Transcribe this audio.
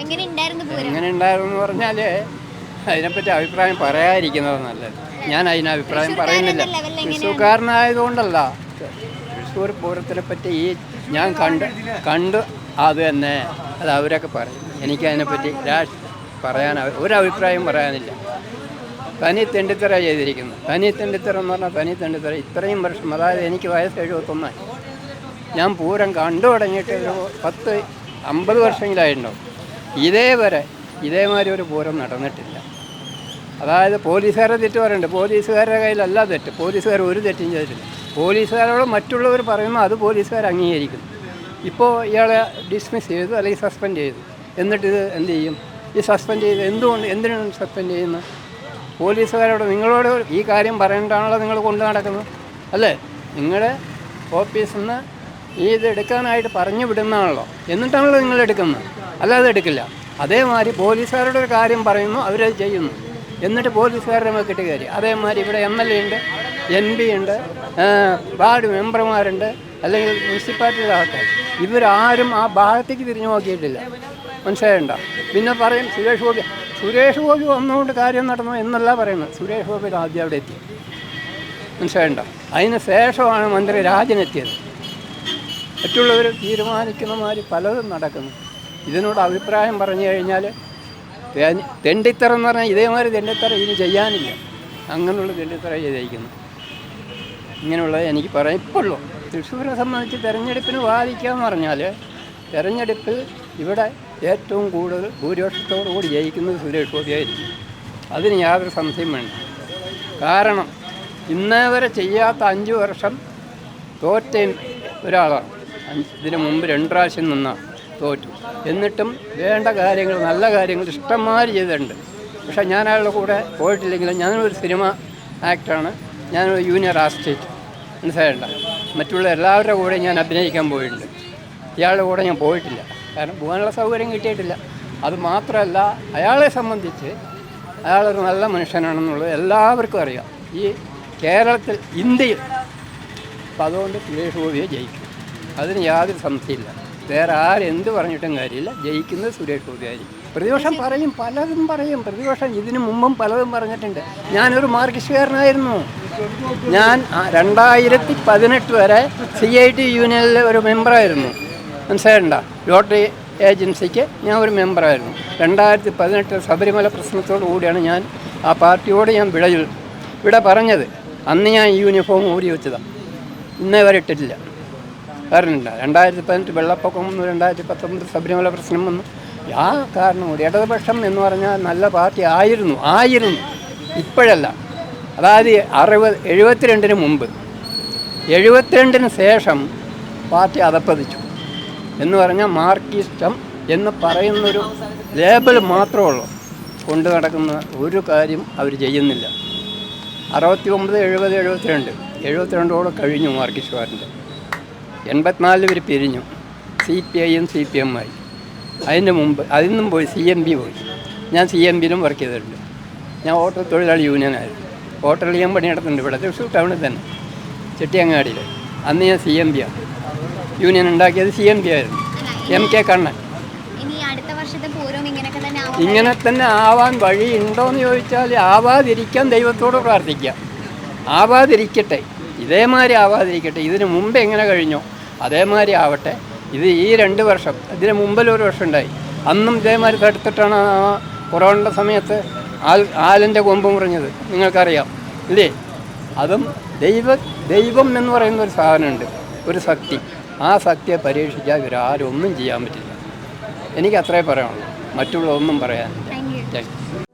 എങ്ങനെ ഉണ്ടായിരുന്നു പറഞ്ഞാൽ അതിനെപ്പറ്റി അഭിപ്രായം പറയാതിരിക്കുന്നത് നല്ലത്. ഞാൻ അതിന് അഭിപ്രായം പറയുന്നില്ല? തൃശ്ശൂർക്കാരനായതുകൊണ്ടല്ല. തൃശ്ശൂർ പൂരത്തിനെ പറ്റി ഈ ഞാൻ കണ്ട് കണ്ട് അത് തന്നെ അത് അവരൊക്കെ പറയും. എനിക്ക് അതിനെപ്പറ്റി രാഷ് പറയാൻ ഒരു അഭിപ്രായം പറയാനില്ല. തനി തെണ്ടിത്തറ ചെയ്തിരിക്കുന്നു. തനി തെണ്ടിത്തറ എന്ന് പറഞ്ഞാൽ തനി തെണ്ടിത്തറ ഇത്രയും വർഷം അതായത് എനിക്ക് വയസ്സ് എഴുപത്തൊന്നായി. ഞാൻ പൂരം കണ്ടു തുടങ്ങിയിട്ട് ഒരു പത്ത് അമ്പത് വർഷമെങ്കിലായിട്ടുണ്ടാവും ഇതേവരെ ഇതേമാതിരി ഒരു പൂരം നടന്നിട്ടില്ല. അതായത് പോലീസുകാരെ തെറ്റ് പറയുന്നുണ്ട് പോലീസുകാരുടെ കയ്യിലല്ല തെറ്റ്. പോലീസുകാർ ഒരു തെറ്റും ചെയ്തിട്ടില്ല. പോലീസുകാരോട് മറ്റുള്ളവർ പറയുമ്പോൾ അത് പോലീസുകാർ അംഗീകരിക്കുന്നു ഇപ്പോൾ ഇയാളെ ഡിസ്മിസ് ചെയ്തു അല്ലെങ്കിൽ സസ്പെൻഡ് ചെയ്തു. എന്നിട്ട് ഇത് എന്ത് ചെയ്യും? ഈ സസ്പെൻഡ് ചെയ്ത് എന്തുകൊണ്ട് എന്തിനാണ് സസ്പെൻഡ് ചെയ്യുന്നത്? പോലീസുകാരോട് നിങ്ങളോട് ഈ കാര്യം പറയേണ്ടതാണല്ലോ നിങ്ങൾ കൊണ്ടു നടക്കുന്നത്. അല്ലേ? നിങ്ങളുടെ ഓഫീസിൽ നിന്ന് ഈ ഇത് എടുക്കാനായിട്ട് പറഞ്ഞു വിടുന്നതാണല്ലോ. എന്നിട്ടാണല്ലോ നിങ്ങൾ എടുക്കുന്നത്. അല്ലാതെ എടുക്കില്ല. അതേമാതിരി പോലീസുകാരുടെ ഒരു കാര്യം പറയുന്നു അവരത് ചെയ്യുന്നു. എന്നിട്ട് പോലീസുകാരുടെ മേക്കിട്ട് കയറി അതേമാതിരി ഇവിടെ എം എൽ എ ഉണ്ട് എം പി ഉണ്ട് വാർഡ് മെമ്പർമാരുണ്ട് അല്ലെങ്കിൽ മുനിസിപ്പാലിറ്റിയുടെ ആൾക്കാർ. ഇവരാരും ആ ഭാഗത്തേക്ക് തിരിഞ്ഞു നോക്കിയിട്ടില്ല. മനസ്സിലായണ്ട? പിന്നെ പറയും സുരേഷ് ഗോപി സുരേഷ് ഗോപി വന്നുകൊണ്ട് കാര്യം നടന്നു എന്നല്ല പറയുന്നത്. സുരേഷ് ഗോപി ആദ്യം അവിടെ എത്തി. മനസ്സിലായണ്ട? അതിന് ശേഷമാണ് മന്ത്രി രാജൻ എത്തിയത് മറ്റുള്ളവർ തീരുമാനിക്കുന്ന മാതിരി പലതും നടക്കുന്നു. ഇതിനോട് അഭിപ്രായം പറഞ്ഞു കഴിഞ്ഞാൽ തെണ്ടിത്തറ എന്ന് പറഞ്ഞാൽ ഇതേമാതിരി തെണ്ടിത്തറ ഇനി ചെയ്യാനില്ല. അങ്ങനെയുള്ള തെണ്ടിത്തറ ചെയ്തേക്കുന്നു ഇങ്ങനെയുള്ളത് എനിക്ക് പറയാം. ഇപ്പോഴുള്ളൂ. തൃശ്ശൂരെ സംബന്ധിച്ച് തെരഞ്ഞെടുപ്പിന് എന്ന് പറഞ്ഞാൽ തെരഞ്ഞെടുപ്പിൽ ഇവിടെ ഏറ്റവും കൂടുതൽ ഭൂരിപക്ഷത്തോടു കൂടി ജയിക്കുന്നത് സുരേഷ് ഗോപിയായിരിക്കും അതിന് യാതൊരു സംശയം വേണ്ട. കാരണം ഇന്നേ വരെ ചെയ്യാത്ത അഞ്ച് വർഷം തോറ്റ ഒരാളാണ്. ഇതിന് മുമ്പ് രണ്ട് പ്രാവശ്യം നിന്ന തോറ്റു. എന്നിട്ടും വേണ്ട കാര്യങ്ങൾ നല്ല കാര്യങ്ങൾ ഇഷ്ടംമാതിരി ചെയ്തിട്ടുണ്ട്. പക്ഷേ ഞാൻ അയാളുടെ കൂടെ പോയിട്ടില്ലെങ്കിലും ഞാനൊരു സിനിമ ആക്ടറാണ്. ഞാനൊരു ജൂനിയർ ആർട്ടിസ്റ്റ് മനസ്സിലായണ്ട മറ്റുള്ള എല്ലാവരുടെ കൂടെ ഞാൻ അഭിനയിക്കാൻ പോയിട്ടുണ്ട്. ഇയാളുടെ കൂടെ ഞാൻ പോയിട്ടില്ല. കാരണം പോകാനുള്ള സൗകര്യം കിട്ടിയിട്ടില്ല. അത് മാത്രമല്ല അയാളെ സംബന്ധിച്ച് അയാളൊരു നല്ല മനുഷ്യനാണെന്നുള്ളത് എല്ലാവർക്കും അറിയാം. ഈ കേരളത്തിൽ ഇന്ത്യയിൽ. അപ്പം അതുകൊണ്ട് സുരേഷ് ഗോപിയെ ജയിക്കും. അതിന് യാതൊരു സംശയമില്ല വേറെ ആരെന്ത് പറഞ്ഞിട്ടും കാര്യമില്ല. ജയിക്കുന്നത് സുരേഷ് ഗോപിയായിരിക്കും പ്രതിപക്ഷം പറയും പലതും പറയും. പ്രതിപക്ഷം ഇതിനു മുമ്പും പലതും പറഞ്ഞിട്ടുണ്ട്. ഞാനൊരു മാർക്കിസ്റ്റുകാരനായിരുന്നു. ഞാൻ രണ്ടായിരത്തി പതിനെട്ട് വരെ സി ഐ ടി യൂണിയനിലെ ഒരു മെമ്പറായിരുന്നു. മനസ്സിലായിണ്ട? ലോട്ടറി ഏജൻസിക്ക് ഞാൻ ഒരു മെമ്പറായിരുന്നു. രണ്ടായിരത്തി പതിനെട്ട് ശബരിമല പ്രശ്നത്തോടു കൂടിയാണ് ഞാൻ ആ പാർട്ടിയോട് ഞാൻ വിളയിൽ ഇവിടെ പറഞ്ഞത്. അന്ന് ഞാൻ യൂണിഫോം ഊരി വെച്ചതാണ് ഇന്നേ വരെ ഇട്ടിട്ടില്ല. കാരണമുണ്ട്. രണ്ടായിരത്തി പതിനെട്ട് വെള്ളപ്പൊക്കം വന്നു രണ്ടായിരത്തി പത്തൊമ്പത് ശബരിമല പ്രശ്നം വന്നു. ആ കാരണം കൂടി ഇടതുപക്ഷം എന്ന് പറഞ്ഞാൽ നല്ല പാർട്ടി ആയിരുന്നു ആയിരുന്നു. ഇപ്പോഴല്ല. അതായത് അറുപത് എഴുപത്തിരണ്ടിന് മുമ്പ്. എഴുപത്തിരണ്ടിന് ശേഷം പാർട്ടി അതപ്പതിച്ചു എന്ന് പറഞ്ഞാൽ മാർക്കിസ്റ്റം എന്ന് പറയുന്നൊരു ലേബൽ മാത്രമേ കൊണ്ടു നടക്കുന്ന ഒരു കാര്യം അവർ ചെയ്യുന്നില്ല. അറുപത്തി ഒമ്പത് എഴുപത് എഴുപത്തിരണ്ട്. എഴുപത്തിരണ്ടോടെ കഴിഞ്ഞു മാർക്കിസ്റ്റുകാരന്റെ എൺപത്തിനാലിൽ ഇവർ പിരിഞ്ഞു. സി പി ഐയും സി പി എം ആയി. അതിന് മുമ്പ് അതിൽ നിന്നും പോയി സി എം ബി പോയി. ഞാൻ സി എം ബിയിലും വർക്ക് ചെയ്തിട്ടുണ്ട്. ഞാൻ ഹോട്ടൽ തൊഴിലാളി യൂണിയനായിരുന്നു ഹോട്ടലിൽ ഞാൻ പണിയെടുത്തിട്ടുണ്ട് ഇവിടെ. തൃശ്ശൂർ ടൗണിൽ തന്നെ. ചെട്ടിയങ്ങാടിയിൽ അന്ന് ഞാൻ സി എം ബി ആണ് യൂണിയൻ ഉണ്ടാക്കിയത് സി എം ബി ആയിരുന്നു. M K Kannan. തന്നെ ആവാൻ ഇങ്ങനെ തന്നെ ആവാൻ വഴിയുണ്ടോയെന്ന് ചോദിച്ചാൽ ആവാതിരിക്കാൻ ദൈവത്തോട് പ്രാർത്ഥിക്കാം. ആവാതിരിക്കട്ടെ. ഇതേമാതിരി ആവാതിരിക്കട്ടെ. ഇതിന് മുമ്പ് എങ്ങനെ കഴിഞ്ഞോ? അതേമാതിരി ആവട്ടെ. ഇത് ഈ രണ്ട് വർഷം ഇതിന് മുമ്പിൽ ഒരു വർഷം ഉണ്ടായി. അന്നും ഇതേമാതിരി തടുത്തിട്ടാണ് കൊറോണ കൊറോണയുടെ സമയത്ത് ആൽ ആലിന്റെ കൊമ്പ് മുറിഞ്ഞത്. നിങ്ങൾക്കറിയാം. ഇല്ലേ? അതും ദൈവ ദൈവം എന്ന് പറയുന്ന ഒരു സാധനമുണ്ട്. ഒരു ശക്തി. ആ ശക്തിയെ പരീക്ഷിക്കാൻ ഇവരാരും ഒന്നും ചെയ്യാൻ പറ്റില്ല. എനിക്ക് അത്രേ പറയാനുള്ളൂ. മറ്റുള്ള ഒന്നും പറയാനില്ല